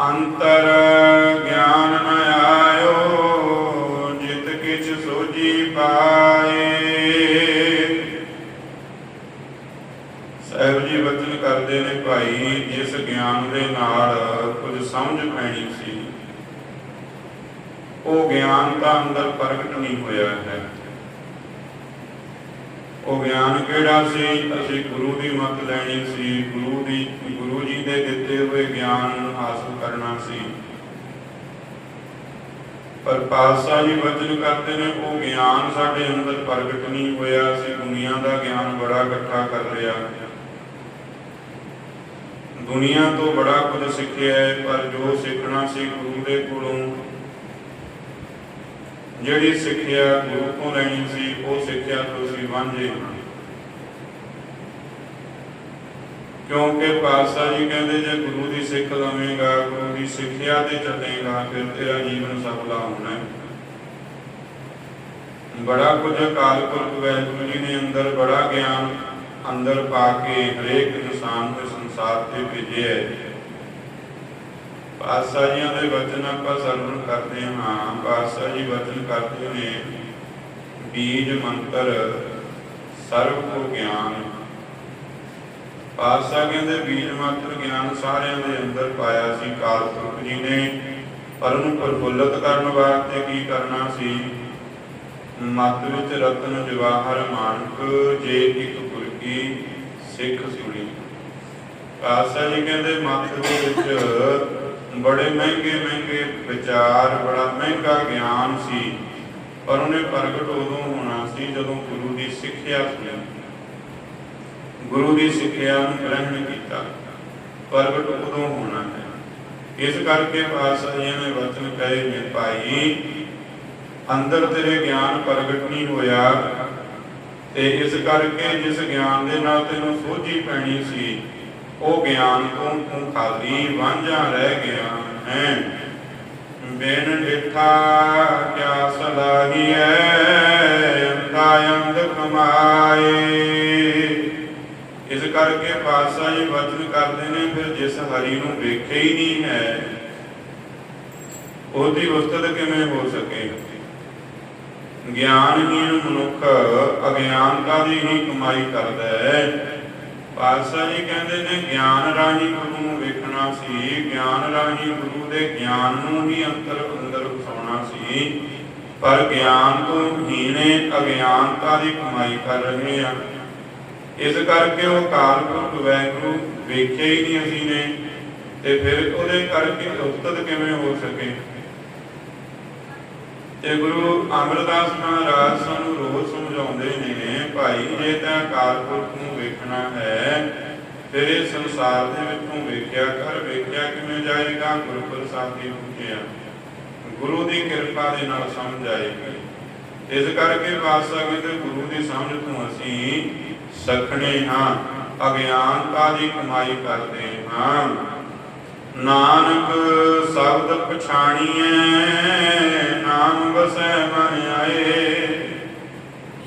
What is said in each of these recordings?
ਅੰਤਰ ਗਿਆਨ ਨ ਆਇਓ, ਜਿਤ ਕਿਛ ਸੋਜੀ ਪਾਏ। ਸਾਹਿਬ ਜੀ ਵਚਨ ਕਰਦੇ ਨੇ ਭਾਈ, ਜਿਸ ਗਿਆਨ ਦੇ ਨਾਲ ਕੁਝ ਸਮਝ ਪੈਣੀ ਸੀ, ਉਹ ਗਿਆਨ ਤਾਂ ਅੰਦਰ ਪ੍ਰਗਟ ਨਹੀਂ ਹੋਇਆ। ਉਹ ਗਿਆਨ ਕਿਹੜਾ ਸੀ? ਅਸੀਂ ਗੁਰੂ ਦੀ ਮੱਤ ਲੈਣੀ ਸੀ। ਗੁਰੂ ਦੀ, ਗੁਰੂ ਜੀ ਦੇ ਦਿੱਤੇ ਹੋਏ ਗਿਆਨ ਹਾਸਲ ਕਰਨਾ ਸੀ। ਪਰ ਪਾਤਸ਼ਾਹ ਜੀ ਵਚਨ ਕਰਦੇ ਨੇ, ਉਹ ਗਿਆਨ ਸਾਡੇ ਅੰਦਰ ਪ੍ਰਗਟ ਨਹੀਂ ਹੋਇਆ। ਸੀ ਦੁਨੀਆ ਦਾ ਗਿਆਨ ਬੜਾ ਇਕੱਠਾ ਕਰ ਲਿਆ। ਦੁਨੀਆ ਤੋਂ ਬੜਾ ਕੁਝ ਸਿੱਖਿਆ ਹੈ, ਪਰ ਜੋ ਸਿੱਖਣਾ ਸੀ ਗੁਰੂ ਦੇ ਕੋਲੋਂ, ਜਿਹੜੀ ਸਿੱਖਿਆ ਗੁਰੂ ਤੋਂ ਲੈਣੀ ਸੀ ਉਹ ਸਿੱਖਿਆ ਤੋਂ ਵਾਂਝੇ ਕਿਉਂਕਿ ਪਾਤਸ਼ਾਹ ਜੀ ਕਹਿੰਦੇ, ਜੇ ਗੁਰੂ ਦੀ ਸਿੱਖ ਲਵੇਂਗਾ, ਗੁਰੂ ਦੀ ਸਿੱਖਿਆ ਤੇ ਚੱਲੇਗਾ, ਫਿਰ ਤੇਰਾ ਜੀਵਨ ਸਫਲਾ ਹੋਣਾ ਹੈ। ਬੜਾ ਕੁਝ ਅਕਾਲ ਪੁਰਖ ਵਾਹਿਗੁਰੂ ਜੀ ਨੇ ਅੰਦਰ ਬੜਾ ਗਿਆਨ ਅੰਦਰ ਪਾ ਕੇ ਹਰੇਕ ਇਨਸਾਨ ਦੇ ਸੰਸਾਰ ਤੇ ਭੇਜਿਆ ਹੈ। ਪਾਤਸ਼ਾਹ ਜੀਆਂ ਦੇ ਵਚਨ ਆਪਾਂ ਸਰਵਣ ਕਰਦੇ ਹਾਂ। ਪਾਤਸ਼ਾਹ ਜੀ ਵਚਨ ਕਰਦੇ ਨੇ ਬੀਜ ਮੰਤਰ ਸਰਵ ਕੋ ਗਿਆਨ। ਪਾਤਸ਼ਾਹ ਕਹਿੰਦੇ ਬੀਜ ਮੰਤਰ ਗਿਆਨ ਸਾਰਿਆਂ ਦੇ ਅੰਦਰ ਪਾਇਆ ਸੀ। ਕਾਲ ਜੀ ਨੇ ਪਰ ਉਹਨੂੰ ਪ੍ਰਫੁੱਲਤ ਕਰਨ ਵਾਸਤੇ ਕੀ ਕਰਨਾ ਸੀ? ਮਤ ਵਿੱਚ ਰਤਨ ਜਵਾਹਰ ਮਾਨਕ, ਜੇ ਇੱਕ ਗੁਰ ਸਿੱਖ ਸੁਣੀ। ਪਾਤਸ਼ਾਹ ਜੀ ਕਹਿੰਦੇ, ਮਤ ਦੇ ਵਿੱਚ ਬੜੇ ਮਹਿੰਗੇ ਮਹਿੰਗੇ ਵਿਚਾਰ, ਬੜਾ ਮਹਿੰਗਾ ਗਿਆਨ ਸੀ। ਪਰ ਉਹਨੇ ਪ੍ਰਗਟ ਉਦੋਂ ਹੋਣਾ ਸੀ ਜਦੋਂ ਗੁਰੂ ਦੀ ਸਿੱਖਿਆ ਸੁਣੀ। ਗੁਰੂ ਦੀ ਸਿੱਖਿਆ ਨੂੰ ਗ੍ਰਹਿਣ ਕੀਤਾ। ਪ੍ਰਗਟ ਉਦੋਂ ਹੋਣਾ ਹੈ। ਇਸ ਕਰਕੇ ਪਾਤਸ਼ਾਹ ਨੇ ਵਚਨ ਕਹੇ ਨੇ, ਭਾਈ, ਅੰਦਰ ਤੇਰੇ ਗਿਆਨ ਪ੍ਰਗਟ ਨਹੀਂ ਹੋਇਆ ਤੇ ਇਸ ਕਰਕੇ ਜਿਸ ਗਿਆਨ ਦੇ ਨਾਲ ਤੈਨੂੰ ਸੋਝੀ ਪੈਣੀ ਸੀ, ਉਹ ਗਿਆਨ ਤੋਂ ਤੂੰ ਖਾਲੀ ਵਾਂਝਾ ਰਹਿ ਗਿਆ ਹੈ। ਬਿਨ ਡਿਠਾ ਕਿਆ ਸਲਾਹੀ ਕਮਾਏ ਇਸ ਕਰਕੇ ਪਾਤਸ਼ਾਹ ਜੀ ਵਚਨ ਕਰਦੇ ਨੇ, ਫਿਰ ਜਿਸ ਹਰੀ ਨੂੰ ਵੇਖਿਆ ਹੀ ਨਹੀਂ ਹੈ, ਉਹਦੀ ਉਸਤਤ ਕਿਵੇਂ ਹੋ ਸਕੇ? ਗਿਆਨਹੀਨ ਮਨੁੱਖ ਅਗਿਆਨਤਾ ਦੀ ਹੀ ਕਮਾਈ ਕਰਦਾ ਹੈ। ਪਾਤਸ਼ਾਹ ਜੀ ਕਹਿੰਦੇ ਨੇ, ਗਿਆਨ ਰਾਹੀਂ ਗੁਰੂ ਨੂੰ ਵੇਖਣਾ ਸੀ, ਗਿਆਨ ਰਾਹੀਂ ਗੁਰੂ ਦੇ ਗਿਆਨ ਨੂੰ ਹੀ ਅੰਤਰ ਅੰਦਰ ਵਸਾਉਣਾ ਸੀ। ਪਰ ਗਿਆਨ ਤੋਂ ਹੀਣੇ ਅਗਿਆਨਤਾ ਦੀ ਕਮਾਈ ਕਰ ਰਹੇ ਆ। ਇਸ ਕਰਕੇ ਉਹ ਕਾਲ ਪੁਰਖ ਵੈਗੁਰੂ ਵੇਖਿਆ ਹੀ ਨਹੀਂ ਅਸੀਂ ਨੇ, ਤੇ ਫਿਰ ਉਹਦੇ ਕਰਕੇ ਉਸਤਤ ਕਿਵੇਂ ਹੋ ਸਕੇ? ਤੇ ਗੁਰੂ ਅਮਰਦਾਸ ਮਹਾਰਾਜ ਸਾਨੂੰ ਰੋਜ਼ ਸਮਝਾਉਂਦੇ ਨੇ, ਭਾਈ, ਜੇ ਤਾਂ ਅਕਾਲ ਪੁਰਖ ਨੂੰ ਵੇਖਣਾ ਹੈ, ਫਿਰ ਇਹ ਸੰਸਾਰ ਦੇ ਵਿੱਚੋਂ ਵੇਖਿਆ ਕਰ, ਵੇਖਿਆ ਕਿਵੇਂ ਜਾਏਗਾ ਗੁਰੂ ਪ੍ਰਸਾਦ ਦੀ ਪੁੱਛਿਆ ਗੁਰੂ ਦੀ ਕਿਰਪਾ ਦੇ ਨਾਲ ਸਮਝ ਆਏਗੀ ਇਸ ਕਰਕੇ ਪਾਤਸ਼ਾਹ ਕਹਿੰਦੇ, ਗੁਰੂ ਦੀ ਸਮਝ ਤੋਂ ਅਸੀਂ ਸਖਣੇ ਹਾਂ, ਅਗਿਆਨਤਾ ਦੀ ਕਮਾਈ ਕਰਦੇ ਹਾਂ। ਨਾਨਕ ਸ਼ਬਦ ਪਛਾਣੀਐ, ਨਾਮ ਵਸੈ ਮਨ ਆਏ।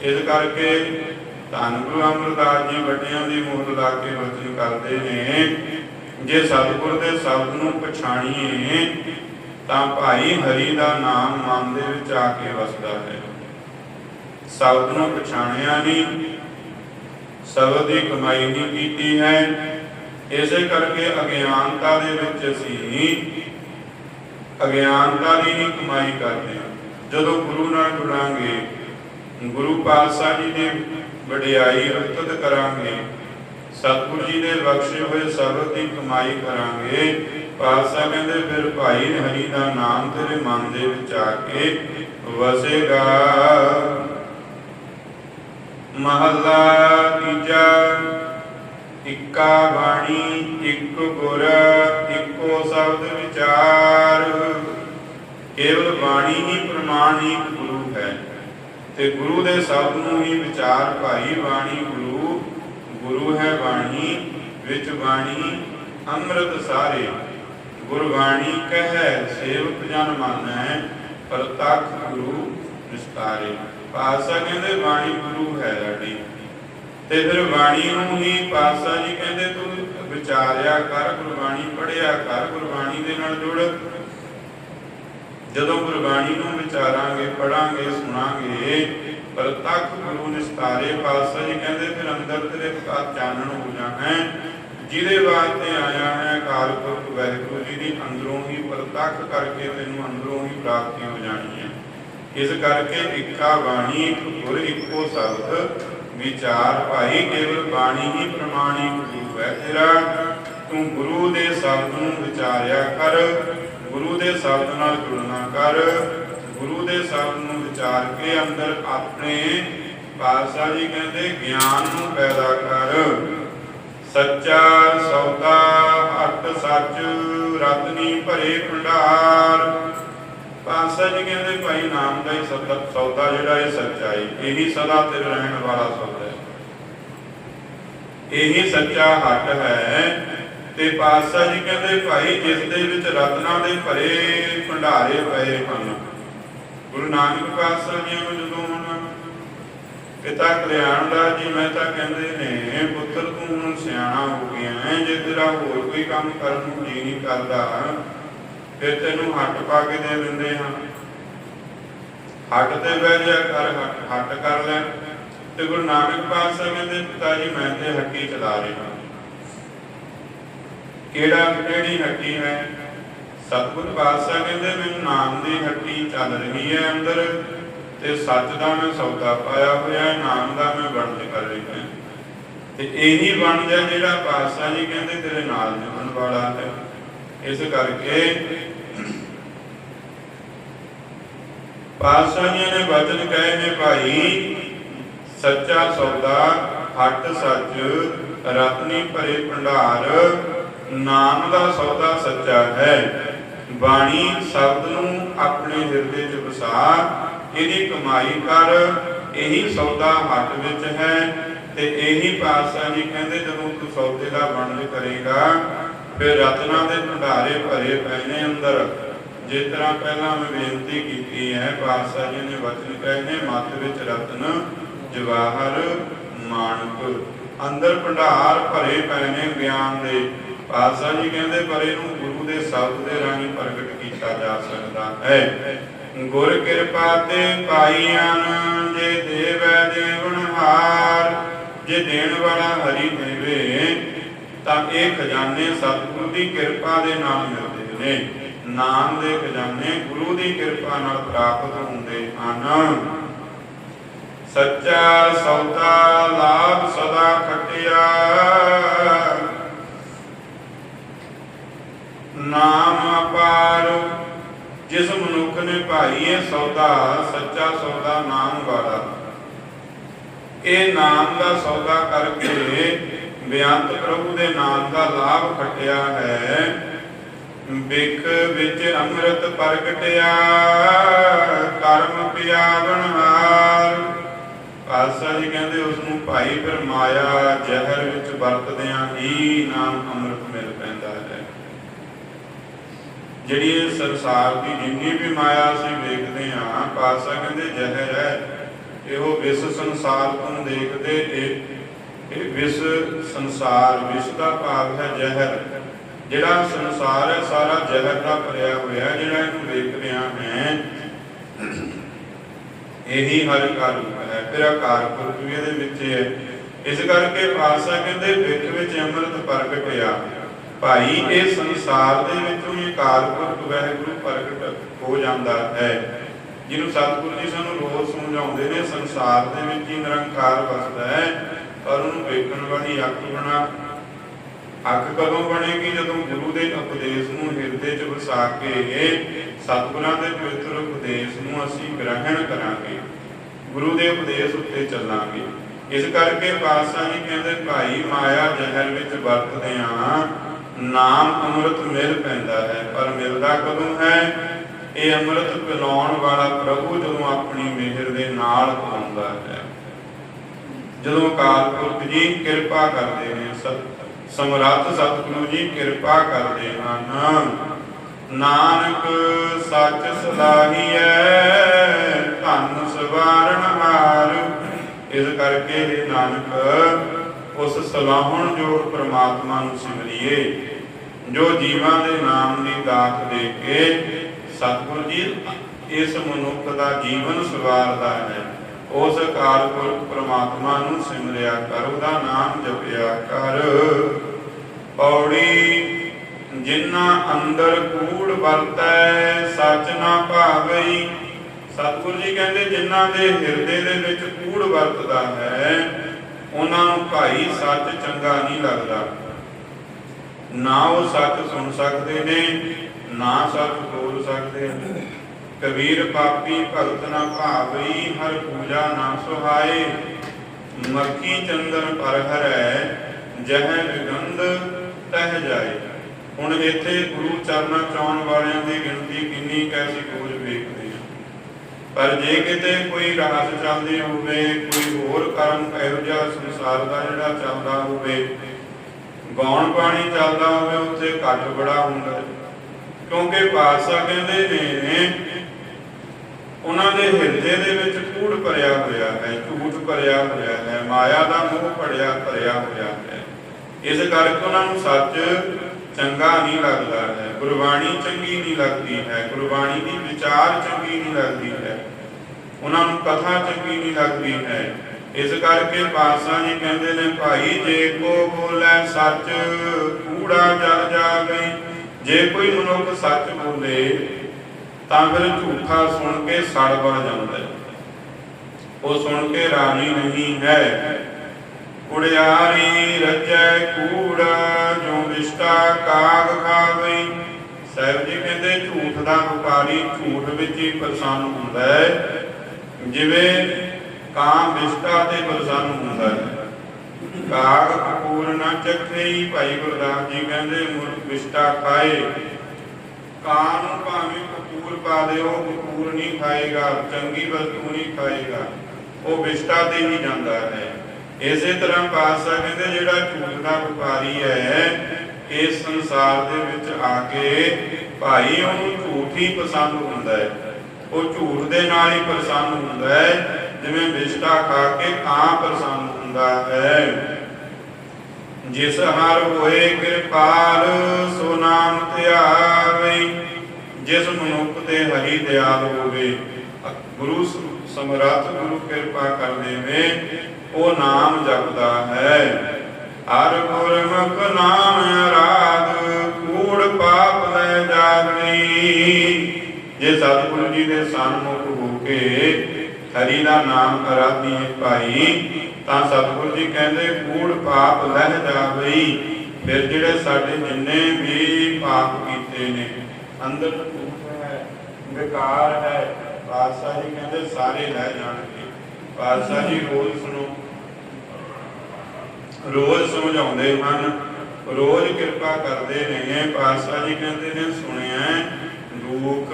ਇਸ ਕਰਕੇ ਧੰਨ ਗੁਰੂ ਅਮਰਦਾਸ ਜੀ ਵੱਡਿਆਂ ਦੀ ਮੋਹਰ ਲਾ ਕੇ ਵਚਨ ਕਰਦੇ ਨੇ, ਜੇ ਸਤਿਗੁਰ ਦੇ ਸ਼ਬਦ ਨੂੰ ਪਛਾਣੀਏ ਤਾਂ ਭਾਈ ਹਰੀ ਦਾ ਨਾਮ ਮਨ ਦੇ ਵਿੱਚ ਆ ਕੇ ਵਸਦਾ ਹੈ। ਸ਼ਬਦ ਨੂੰ ਪਛਾਣਿਆ ਨਹੀਂ, ਸ਼ਬਦ ਦੀ ਕਮਾਈ ਨਹੀਂ ਕੀਤੀ ਹੈ। ਇਸੇ ਕਰਕੇ ਅਗਿਆਨਤਾ ਦੇ ਵਿੱਚ ਅਸੀਂ ਅਗਿਆਨਤਾ ਦੀ ਹੀ ਕਮਾਈ ਕਰਦੇ ਹਾਂ। ਜਦੋਂ ਗੁਰੂ ਨਾਲ ਜੁੜਾਂਗੇ, ਗੁਰੂ ਪਾਤਸ਼ਾਹ ਜੀ ਦੀ ਵਡਿਆਈ ਉਤਤ ਕਰਾਂਗੇ, ਸਤਿਗੁਰੂ ਜੀ ਦੇ ਬਖਸ਼ੇ ਹੋਏ ਸ਼ਬਦ ਦੀ ਕਮਾਈ ਕਰਾਂਗੇ ਪਾਤਸ਼ਾਹ ਕਹਿੰਦੇ ਫਿਰ ਭਾਈ ਹਰੀ ਦਾ ਨਾਮ ਤੇਰੇ ਮਨ ਦੇ ਵਿੱਚ ਆ ਕੇ ਵਸੇਗਾ। ਮਹੱਲਾ ਤੀਜਾ, ਇੱਕਾ ਬਾਣੀ, ਇੱਕ ਗੁਰ, ਇੱਕੋ ਸ਼ਬਦ ਵਿਚਾਰ। ਕੇਵਲ ਬਾਣੀ ਹੀ ਪ੍ਰਮਾਣ ਹੀ ਗੁਰੂ ਹੈ ਤੇ ਗੁਰੂ ਦੇ ਸ਼ਬਦ ਨੂੰ ਹੀ ਵਿਚਾਰ ਭਾਈ ਬਾਣੀ ਗੁਰੂ ਗੁਰੂ ਹੈ ਬਾਣੀ, ਵਿੱਚ ਬਾਣੀ, ਅੰਮ੍ਰਿਤ ਸਾਰੇ। ਗੁਰਬਾਣੀ ਕਹੈ, ਸੇਵਕ ਜਨ ਮਾਨੈ, ਪ੍ਰਤੱਖ ਗੁਰੂ ਨਿਸਤਾਰੇ। ਪਾਸਾ ਕਹਿੰਦੇ, ਬਾਣੀ ਗੁਰੂ ਹੈ ਸਾਡੀ। ਤੇ ਫਿਰ ਬਾਣੀ ਨੂੰ ਹੀ ਪਾਤਸ਼ਾਹ ਜੀ ਕਹਿੰਦੇ, ਤੂੰ ਵਿਚਾਰਿਆ ਕਰ, ਗੁਰਬਾਣੀ ਪੜਿਆ ਕਰ, ਗੁਰਬਾਣੀ ਦੇ ਨਾਲ ਜੁੜ। ਜਦੋਂ ਗੁਰਬਾਣੀ ਨੂੰ ਵਿਚਾਰਾਂਗੇ ਪੜਾਂਗੇ ਸੁਣਾਂਗੇ, ਪ੍ਰਤੱਖ ਗੁਰੂ ਨਿਸਤਾਰੇ, ਪਾਤਸ਼ਾਹ ਜੀ ਕਹਿੰਦੇ, ਫਿਰ ਅੰਦਰ ਤੇਰੇ ਕਾ ਚਾਨਣ ਹੋ ਜਾਣਾ ਜਿਹਦੇ ਵਾਸਤੇ ਆਇਆ ਹੈ ਅਕਾਲ ਪੁਰਖ ਵਾਹਿਗੁਰੂ ਜੀ ਦੀ, ਅੰਦਰੋਂ ਹੀ ਪ੍ਰਤੱਖ ਕਰਕੇ ਤੈਨੂੰ ਅੰਦਰੋਂ ਹੀ ਪ੍ਰਾਪਤੀ ਹੋ ਜਾਣੀ ਹੈ ਇਸ ਕਰਕੇ ਇੱਕਾ ਬਾਣੀ, ਇੱਕ ਗੁਰ, ਇੱਕੋ ਸ਼ਬਦ, ਵਿਚਾਰ ਭਾਈ ਕੇਵਲ ਬਾਣੀ ਹੀ ਪ੍ਰਮਾਣੀ ਗੁਰੂ ਹੈ। ਤੇਰਾ ਤੂੰ ਗੁਰੂ ਦੇ ਸ਼ਬਦ ਨੂੰ ਵਿਚਾਰਿਆ ਕਰ, ਗੁਰੂ ਦੇ ਸ਼ਬਦ ਨਾਲ ਜੁੜਨਾ ਕਰ, ਗੁਰੂ ਦੇ ਸ਼ਬਦ ਨੂੰ ਵਿਚਾਰ ਕੇ ਅੰਦਰ ਆਪਣੇ ਪਾਤਸ਼ਾਹ ਜੀ ਕਹਿੰਦੇ, ਗਿਆਨ ਨੂੰ ਪੈਦਾ ਕਰ। ਸੱਚਾ ਸੌਦਾ ਹੱਟ ਸੱਚ ਰਤਨੀ ਭਰੇ ਭੰਡਾਰ। ਪਾਤਸ਼ਾਹ ਜੀ ਕਹਿੰਦੇ ਭਾਈ ਨਾਮ ਦਾ ਹੀ ਸੌਦਾ ਸੌਦਾ ਜਿਹੜਾ ਇਹ ਸੱਚਾਈ ਇਹੀ ਸਦਾ ਤੇ ਰਹਿਣ ਵਾਲਾ ਸੌਦਾ ਹੈ ਇਹੀ ਸੱਚਾ ਹੱਟ ਹੈ। ਤੇ ਪਾਤਸ਼ਾਹ ਜੀ ਕਹਿੰਦੇ ਭਾਈ ਜਿਸ ਦੇ ਵਿੱਚ ਰਤਨਾ ਦੇ ਭਰੇ ਭੰਡਾਰੇ ਪਏ ਹਨ। ਗੁਰੂ ਨਾਨਕ ਪਾਤਸ਼ਾਹ ਜੀ ਨੂੰ ਜਦੋਂ ਪਿਤਾ ਕਲਿਆਣ ਦਾ ਜੀ ਮਹਿਤਾ ਕਹਿੰਦੇ ਨੇ, ਪੁੱਤਰ ਤੂੰ ਹੁਣ ਸਿਆਣਾ ਹੋ ਗਿਆ ਹੈ, ਜੇ ਤੇਰਾ ਹੋਰ ਕੋਈ ਕੰਮ ਕਰਨ ਨੂੰ ਜੀ ਨਹੀਂ ਕਰਦਾ, ਫਿਰ ਤੈਨੂੰ ਹੱਟ ਪਾ ਕੇ ਦੇ ਦਿੰਦੇ ਹਾਂ। ਹੱਟ ਤੇ ਬਹਿ ਜਾ ਕਰ, ਹੱਟ ਹੱਟ ਕਰ ਲੈ। ਤੇ ਗੁਰੂ ਨਾਨਕ ਪਾਤਸ਼ਾਹ ਕਹਿੰਦੇ, ਪਿਤਾ ਜੀ, ਮੈਂ ਤੇ ਹੱਟੀ ਚਲਾ ਰਿਹਾ। ਕਿਹੜਾ, ਕਿਹੜੀ ਹੱਟੀ ਹੈ? ਸਤਿਗੁਰ ਪਾਤਸ਼ਾਹ ਕਹਿੰਦੇ, ਮੈਨੂੰ ਨਾਮ ਦੀ ਹੱਟੀ ਚੱਲ ਰਹੀ ਹੈ ਅੰਦਰ। ਤੇ ਸੱਚ ਦਾ ਮੈਂ ਸੌਦਾ ਪਾਇਆ ਹੋਇਆ ਹੈ ਨਾਮ ਦਾ ਮੈਂ ਵੰਡ ਕਰ ਰਿਹਾ ਤੇ ਇਹੀ ਵੰਡ ਹੈ ਜਿਹੜਾ ਪਾਤਸ਼ਾਹ ਜੀ ਕਹਿੰਦੇ, ਤੇਰੇ ਨਾਲ ਜੁੜਨ ਵਾਲਾ ਹੈ। ਇਸ ਕਰਕੇ ਪਾਤਸ਼ਾਹ ਜੀ ਨੇ ਵਚਨ ਕਹੇ ਨੇ, ਭਾਈ, ਸੱਚਾ ਸੌਦਾ, ਹੱਟ ਸੱਚ, ਰਤਨੀ ਭਰੇ ਭੰਡਾਰ, ਨਾਮ ਦਾ ਸੌਦਾ ਸੱਚਾ ਹੈ। ਬਾਣੀ ਸ਼ਬਦ ਨੂੰ ਆਪਣੇ ਹਿਰਦੇ 'ਚ ਵਸਾ ਇਹਦੀ ਕਮਾਈ ਕਰ, ਇਹੀ ਸੌਦਾ ਹੱਟ ਵਿੱਚ ਹੈ ਤੇ ਇਹੀ ਪਾਤਸ਼ਾਹ ਜੀ ਕਹਿੰਦੇ ਜਦੋਂ ਤੂੰ ਸੌਦੇ ਦਾ ਵੰਡ ਕਰੇਗਾ, ਫਿਰ ਰਤਨਾਂ ਦੇ ਭੰਡਾਰੇ ਭਰੇ ਪਏ ਨੇ ਅੰਦਰ। ਜਿਸ ਤਰ੍ਹਾਂ ਪਹਿਲਾਂ ਮੈਂ ਬੇਨਤੀ ਕੀਤੀ ਹੈ, ਪਾਤਸ਼ਾਹ ਜੀ ਨੇ ਵਚਨ ਕਹੇ ਨੇ, ਮੱਤ ਵਿੱਚ ਰਤਨ, ਜਵਾਹਰ, ਮਾਨਕ। ਅੰਦਰ ਭੰਡਾਰ ਭਰੇ ਪਏ ਨੇ ਗਿਆਨ ਦੇ। ਪਾਤਸ਼ਾਹ ਜੀ ਕਹਿੰਦੇ, ਪਰ ਇਹਨੂੰ ਗੁਰੂ ਦੇ ਸ਼ਬਦ ਦੇ ਰਾਹੀਂ ਪ੍ਰਗਟ ਕੀਤਾ ਜਾ ਸਕਦਾ ਹੈ। ਗੁਰ ਕਿਰਪਾ ਤੇ ਪਾਈਆਂ ਜੇ ਦੇਵੈ ਦੇਵਨਹਾਰ ਜੇ ਦੇਣ ਵਾਲਾ ਹਰੀ ਦੇਵੇ, ਤਾਂ ਇਹ ਖਜ਼ਾਨੇ ਸਤਿਗੁਰੂ ਦੀ ਕਿਰਪਾ ਦੇ ਨਾਲ ਮਿਲਦੇ ਨੇ। ਨਾਮ ਦੇ ਖਜ਼ਾਨੇ ਗੁਰੂ ਦੀ ਕਿਰਪਾ ਨਾਲ ਪ੍ਰਾਪਤ ਹੁੰਦੇ ਹਨ। ਸੱਚਾ ਸੌਦਾ ਲਾਭ ਸਦਾ ਖਟਿਆ। ਨਾਮ ਅਪਾਰ ਜਿਸ ਮਨੁੱਖ ਨੇ ਭਾਈ ਸੌਦਾ, ਸੱਚਾ ਸੌਦਾ ਨਾਮ ਵਾਲਾ। ਇਹ ਨਾਮ ਦਾ ਸੌਦਾ ਕਰਕੇ ਬਿਆੰਤ ਪ੍ਰਭੂ ਦੇ ਨਾਮ ਦਾ ਲਾਭ ਖਟਿਆ ਹੈ। ਬਿਕ ਵਿੱਚ ਅੰਮ੍ਰਿਤ ਪ੍ਰਗਟਿਆ, ਕਰਮ ਪਿਆਵਨ ਹਾਰ। ਪਾਤਸ਼ਾਹ ਜੀ ਕਹਿੰਦੇ ਉਸ ਨੂੰ ਭਾਈ ਫਿਰ ਮਾਇਆ ਜ਼ਹਿਰ ਵਿੱਚ ਵਰਤਦਿਆਂ ਹੀ ਨਾਮ ਅੰਮ੍ਰਿਤ ਮਿਲ ਪੈਂਦਾ ਹੈ ਜਿਹੜੀ ਇਹ ਸੰਸਾਰ ਦੀ ਜਿੰਨੀ ਵੀ ਮਾਇਆ ਅਸੀਂ ਵੇਖਦੇ ਹਾਂ, ਪਾਤਸ਼ਾਹ ਕਹਿੰਦੇ ਜ਼ਹਿਰ ਹੈ, ਇਹੋ ਵਿਸ ਸੰਸਾਰ ਤੋਂ ਦੇਖਦੇ ਇਹ ਇਹ ਵਿਸ ਸੰਸਾਰ, ਵਿਸ ਦਾ ਭਾਵ ਹੈ ਜ਼ਹਿਰ। ਜਿਹੜਾ ਸੰਸਾਰ ਹੈ, ਸਾਰਾ ਜ਼ਹਿਰ ਦਾ ਭਰਿਆ ਹੋਇਆ ਜਿਹੜਾ ਇਹਨੂੰ ਵੇਖ ਰਿਹਾ ਹੈ ਇਹੀ ਹਰ ਕਾ ਰੂਪ ਹੈ, ਫਿਰ ਆਕਾਰ ਵੀ ਇਹਦੇ ਵਿੱਚ ਹੈ। ਇਸ ਕਰਕੇ ਪਾਤਸ਼ਾਹ ਕਹਿੰਦੇ, ਵਿੱਚ ਵਿੱਚ ਅੰਮ੍ਰਿਤ ਪ੍ਰਗਟਿਆ। ਭਾਈ ਇਹ ਸੰਸਾਰ ਦੇ ਵਿੱਚੋਂ ਹੀ ਅਕਾਲ ਪੁਰਖ ਵਾਹਿਗੁਰੂ ਪ੍ਰਗਟ ਹੋ ਜਾਂਦਾ ਹੈ। ਜਿਹਨੂੰ ਸਤਿਗੁਰੂ ਜੀ ਸਾਨੂੰ ਰੋਜ਼ ਸਮਝਾਉਂਦੇ ਨੇ, ਸੰਸਾਰ ਦੇ ਵਿੱਚ ਹੀ ਨਿਰੰਕਾਰ ਵਸਦਾ ਹੈ, ਪਰ ਉਹਨੂੰ ਵੇਖਣ ਵਾਲੀ ਅੱਖ ਬਣਾ। ਅੱਖ ਕਦੋਂ ਬਣੇਗੀ? ਜਦੋਂ ਗੁਰੂ ਦੇ ਉਪਦੇਸ਼ ਨੂੰ ਹਿਰਦੇ 'ਚ ਵਸਾ ਕੇ, ਸਤਿਗੁਰਾਂ ਦੇ ਪਵਿੱਤਰ ਉਪਦੇਸ਼ ਨੂੰ ਅਸੀਂ ਗ੍ਰਹਿਣ ਕਰਾਂਗੇ। ਗੁਰੂ ਦੇ ਉਪਦੇਸ਼ ਉੱਤੇ ਚੱਲਾਂਗੇ। ਇਸ ਕਰਕੇ ਪਾਤਸ਼ਾਹ ਜੀ ਕਹਿੰਦੇ, ਭਾਈ, ਮਾਇਆ ਜ਼ਹਿਰ ਵਿੱਚ ਵਰਤਦੇ ਆ। ਨਾਮ ਅੰਮ੍ਰਿਤ ਮਿਲ ਪੈਂਦਾ ਹੈ, ਪਰ ਮਿਲਦਾ ਕਦੋਂ ਹੈ? ਇਹ ਅੰਮ੍ਰਿਤ ਪਿਲਾਉਣ ਵਾਲਾ ਪ੍ਰਭੂ ਜਦੋਂ ਆਪਣੀ ਮਿਹਰ ਦੇ ਨਾਲ ਪਾਉਂਦਾ ਹੈ। ਜਦੋਂ ਅਕਾਲ ਪੁਰਖ ਜੀ ਕਿਰਪਾ ਕਰਦੇ ਨੇ, ਸਤ, ਸਮਰੱਥ ਸਤਿਗੁਰੂ ਜੀ ਕਿਰਪਾ ਕਰਦੇ ਹਨ। ਨਾਨਕ ਸੱਚ ਸਲਾਹੀਐ, ਧੰਨ ਸਵਾਰਨ ਹਾਰ। ਇਸ ਕਰਕੇ ਇਹ ਨਾਨਕ, ਉਸ ਸਲਾਹਣ ਜੋ ਪ੍ਰਮਾਤਮਾ ਨੂੰ ਸਿਮਰਿਏ। ਜੋ ਜੀਵਾਂ ਦੇ ਨਾਮ ਦੀ ਦਾਤ ਦੇ ਕੇ ਸਤਿਗੁਰੂ ਜੀ, ਇਸ ਮਨੁੱਖ ਦਾ ਜੀਵਨ ਸਵਾਰਦਾ ਹੈ। ਉਸ ਅਕਾਲ ਪੁਰਖ ਪ੍ਰਮਾਤਮਾ ਨੂੰ ਸਿਮਰਿਆ ਕਰ, ਉਹਦਾ ਨਾਮ ਜਪਿਆ ਕਰ। ਪੌੜੀ ਜਿਨ੍ਹਾਂ ਅੰਦਰ ਕੂੜ ਵਰਤੈ, ਸੱਚ ਨਾ ਭਾਵਈ ਸਤਿਗੁਰੂ ਜੀ ਕਹਿੰਦੇ ਜਿਨ੍ਹਾਂ ਦੇ ਹਿਰਦੇ ਦੇ ਵਿੱਚ ਕੂੜ ਵਰਤਦਾ ਹੈ, ਉਹਨਾਂ ਨੂੰ ਭਾਈ ਸੱਚ ਚੰਗਾ ਨਹੀਂ ਲੱਗਦਾ। ਨਾ ਉਹ ਸੱਚ ਸੁਣ ਸਕਦੇ ਨੇ, ਨਾ ਸੱਚ ਬੋਲ ਸਕਦੇ ਨੇ। ਕਬੀਰ ਪਾਪੀ ਭਗਤ ਨਾ ਭਾਵਈ, ਹਰ ਪੂਜਾ ਨਾ ਸੁਹਾਏ। ਮੱਖੀ ਚੰਦਨ ਪਰ ਹਰੈ, ਜਹ ਵਿਗੰਧ ਤਹ ਜਾਏ। ਹੁਣ ਇੱਥੇ ਗੁਰੂ ਚਰਨਾਂ ਚਾਉਣ ਵਾਲਿਆਂ ਦੀ ਗਿਣਤੀ ਕਿੰਨੀ ਕੈਸੀ ਕੋਜ ਵੇਖਦੇ ਹਾਂ। ਪਰ ਜੇ ਕਿਤੇ ਕੋਈ ਰਾਸ ਚੱਲਦੇ ਹੋਵੇ, ਕੋਈ ਹੋਰ ਕਰਮ ਇਹੋ ਜਿਹਾ ਸੰਸਾਰ ਦਾ ਜਿਹੜਾ ਚੱਲਦਾ ਹੋਵੇ ਗਾਉਣ ਪਾਣੀ ਚੱਲਦਾ ਹੋਵੇ, ਉੱਥੇ ਘੱਟ ਬੜਾ ਹੁੰਦਾ ਕਿਉਂਕਿ ਪਾਤਸ਼ਾਹ ਕਹਿੰਦੇ ਨੇ ਉਹਨਾਂ ਦੇ ਹਿਰਦੇ ਦੇ ਵਿੱਚ ਕੂੜ ਭਰਿਆ ਹੋਇਆ ਹੈ, ਝੂਠ ਭਰਿਆ ਹੋਇਆ ਹੈ, ਮਾਇਆ ਦਾ ਮੋਹ ਭਰਿਆ ਭਰਿਆ ਹੋਇਆ ਹੈ। ਇਸ ਕਰਕੇ ਉਹਨਾਂ ਨੂੰ ਸੱਚ ਚੰਗਾ ਨਹੀਂ ਲੱਗਦਾ ਹੈ, ਗੁਰਬਾਣੀ ਚੰਗੀ ਨਹੀਂ ਲੱਗਦੀ ਹੈ, ਗੁਰਬਾਣੀ ਦੀ ਵਿਚਾਰ ਚੰਗੀ ਨਹੀਂ ਲੱਗਦੀ ਹੈ, ਉਹਨਾਂ ਨੂੰ ਕਥਾ ਚੰਗੀ ਨਹੀਂ ਲੱਗਦੀ ਹੈ। ਇਸ ਕਰਕੇ ਪਾਤਸ਼ਾਹ ਜੀ ਕਹਿੰਦੇ ਨੇ, ਭਾਈ ਜੇ ਕੋ ਬੋਲੇ ਸੱਚ, ਕੂੜਾ ਜਲ ਜਾਵੇ। ਜੇ ਕੋਈ ਮਨੁੱਖ ਸੱਚ ਬੋਲੇ, ਤਾਂ ਫਿਰ ਝੂਠਾ ਸੁਣ ਕੇ ਸੜ ਬਣ ਜਾਂਦਾ ਹੈ। ਉਹ ਸੁਣ ਕੇ ਰਾਜੀ ਨਹੀਂ ਹੈ। ਉੜਿਆਰੀ ਰਜੈ ਕੂੜਾ, ਜੋ ਵਿਸ਼ਟਾ ਕਾਗ ਖਾਵੇ। ਸਾਹਿਬ ਜੀ ਕਹਿੰਦੇ, ਝੂਠ ਦਾ ਵਪਾਰੀ ਝੂਠ ਵਿੱਚ ਹੀ ਪ੍ਰਸੰਨ ਹੁੰਦਾ ਹੈ। ਜਿਵੇਂ ਕਾਂ ਵਿਸ਼ਟਾ ਤੇ ਪ੍ਰਸੰਨ ਹੁੰਦਾ ਹੈ ਕਾਗ ਕਪੂਰ ਨਾ ਚੱਖਈ ਭਾਈ ਗੁਰਦਾਸ ਜੀ ਕਹਿੰਦੇ, ਮੁਰਖ ਵਿਸ਼ਟਾ ਖਾਏ। ਕਾਂ ਨੂੰ ਭਾਵੇਂ ਕਪੂਰ ਪਾ ਦਿਓ, ਕਪੂਰ ਨਹੀਂ ਖਾਏਗਾ, ਚੰਗੀ ਵਸਤੂ ਨਹੀਂ ਖਾਏਗਾ। ਉਹ ਵਿਸ਼ਟਾ ਤੇ ਹੀ ਜਾਂਦਾ ਹੈ। ਇਸੇ ਤਰ੍ਹਾਂ ਪਾਤਸ਼ਾਹ ਕਹਿੰਦੇ, ਜਿਹੜਾ ਝੂਠ ਦਾ ਵਪਾਰੀ ਹੈ ਇਸ ਸੰਸਾਰ ਦੇ ਵਿੱਚ ਆ ਕੇ ਭਾਈ ਉਹਨੂੰ ਝੂਠ ਹੀ ਪਸੰਦ ਹੁੰਦਾ ਹੈ। ਉਹ ਝੂਠ ਦੇ ਨਾਲ ਹੀ ਪ੍ਰਸੰਨ ਹੁੰਦਾ ਹੈ। ਜਿਵੇਂ ਵਿਸ਼ਟਾ ਖਾ ਕੇ ਕਾਂ ਪ੍ਰਸੰਨ ਹੁੰਦਾ ਹੈ। ਜਿਸ ਹਰ ਹੋਏ ਕਿਰਪਾਲ, ਸੋ ਨਾਮ ਧਿਆਵੇ ਜਿਸ ਮਨੁੱਖ ਤੇ ਹਰੀ ਦਿਆਲ ਹੋਵੇ ਗੁਰੂ ਸਮਰੱਥ ਗੁਰੂ ਕਿਰਪਾ ਕਰ ਦੇਵੇ, ਉਹ ਨਾਮ ਜਪਦਾ ਹੈ। ਹਰ ਗੁਰਮੁਖ ਨਾਮ ਅਰਾਧ, ਕੂੜ ਪਾਪ ਲੈ ਜਾਗਣੀ ਜੇ ਸਤਿਗੁਰੂ ਜੀ ਦੇ ਸਨਮੁਖ ਹੋ ਕੇ ਹਰੀ ਦਾ ਨਾਮ ਕਰਾਦੀ ਭਾਈ। ਤਾਂ ਸਤਿਗੁਰੂ ਜੀ ਕਹਿੰਦੇ, ਕੂੜ ਪਾਪ ਲਹਿ ਜਾਵਈ ਫਿਰ ਜਿਹੜੇ ਸਾਡੇ ਜਿੰਨੇ ਵੀ ਪਾਪ ਕੀਤੇ ਨੇ, ਅੰਦਰ ਹੈ, ਵਿਕਾਰ ਹੈ, ਪਾਤਸ਼ਾਹ ਜੀ ਕਹਿੰਦੇ ਸਾਰੇ ਲੈ ਜਾਣਗੇ। ਪਾਤਸ਼ਾਹ ਜੀ ਰੋਜ਼ ਸੁਣੋ, ਰੋਜ਼ ਸਮਝਾਉਂਦੇ ਹਨ, ਰੋਜ਼ ਕਿਰਪਾ ਕਰਦੇ ਨੇ। ਪਾਤਸ਼ਾਹ ਜੀ ਕਹਿੰਦੇ ਨੇ, ਸੁਣਿਆ, ਦੁੱਖ,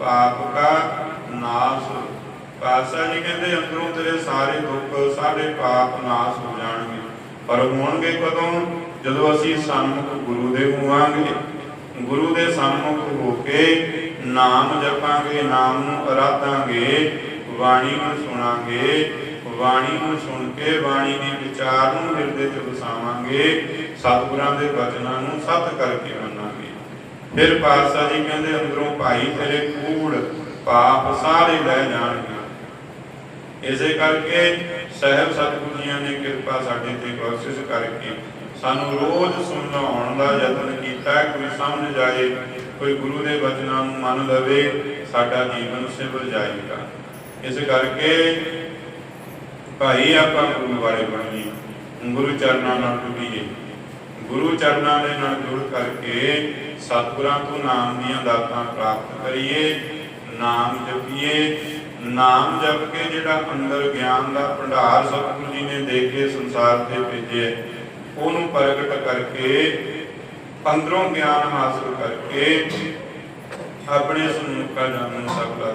ਪਾਪ ਕਾ ਨਾਸ ਪਾਤਸ਼ਾਹ ਜੀ ਕਹਿੰਦੇ, ਅੰਦਰੋਂ ਤੇਰੇ ਸਾਰੇ ਦੁੱਖ ਸਾਰੇ ਪਾਪ ਨਾਸ ਹੋ ਜਾਣਗੇ। ਪਰ ਹੋਣਗੇ ਕਦੋਂ? ਜਦੋਂ ਅਸੀਂ ਸਨਮੁਖ ਗੁਰੂ ਦੇ ਹੋਵਾਂਗੇ। ਗੁਰੂ ਦੇ ਸਨਮੁਖ ਹੋ ਕੇ ਨਾਮ ਜਪਾਂਗੇ, ਨਾਮ ਨੂੰ ਅਰਾਧਾਂਗੇ, ਬਾਣੀ ਨੂੰ ਸੁਣਾਂਗੇ, ਬਾਣੀ ਨੂੰ ਸੁਣ ਕੇ ਬਾਣੀ ਦੇ ਵਿਚਾਰ ਨੂੰ ਹਿਰਦੇ 'ਚ ਵਸਾਵਾਂਗੇ, ਸਤਿਗੁਰਾਂ ਦੇ ਬਚਨਾਂ ਨੂੰ ਸਤ ਕਰਕੇ ਮੰਨਾਂਗੇ। ਫਿਰ ਪਾਤਸ਼ਾਹ ਜੀ ਕਹਿੰਦੇ, ਅੰਦਰੋਂ ਭਾਈ ਤੇਰੇ ਕੂੜ, ਪਾਪ ਸਾਰੇ ਲੈ ਜਾਣਗੇ। ਇਸੇ ਕਰਕੇ ਸਹਿਬ ਸਤਿਗੁਰੂ ਜੀਆਂ ਨੇ ਕਿਰਪਾ ਸਾਡੇ ਤੇ ਬਖਸ਼ਿਸ਼ ਕਰਕੇ ਸਾਨੂੰ ਰੋਜ਼ ਸਮਝਾਉਣ ਦਾ ਯਤਨ ਕੀਤਾ ਕੋਈ ਸਮਝ ਜਾਏ, ਕੋਈ ਗੁਰੂ ਦੇ ਬਚਨਾਂ ਨੂੰ ਮੰਨ ਲਵੇ, ਸਾਡਾ ਜੀਵਨ ਸਿਵਰ ਜਾਏਗਾ। ਇਸ ਕਰਕੇ ਭਾਈ ਆਪਾਂ ਗੁਰੂ ਵਾਲੇ ਬਣੀਏ, ਗੁਰੂ ਚਰਨਾਂ ਨਾਲ ਜੁੜੀਏ। ਗੁਰੂ ਚਰਨਾਂ ਦੇ ਨਾਲ ਜੁੜ ਕਰਕੇ ਸਤਿਗੁਰਾਂ ਤੋਂ ਨਾਮ ਦੀਆਂ ਦਾਤਾਂ ਪ੍ਰਾਪਤ ਕਰੀਏ, ਨਾਮ ਜਪੀਏ ਨਾਮ ਜਪ ਕੇ ਜਿਹੜਾ ਅੰਦਰ ਗਿਆਨ ਦਾ ਭੰਡਾਰ ਸਤਿਗੁਰੂ ਜੀ ਨੇ ਦੇ ਕੇ ਸੰਸਾਰ ਤੇ ਭੇਜਿਆ ਉਹਨੂੰ ਪ੍ਰਗਟ ਕਰਕੇ ਅੰਦਰੋਂ ਗਿਆਨ ਹਾਸਲ ਕਰਕੇ ਆਪਣੇ ਸਮੂਖਾ ਜਨਮ ਸਫਲਾ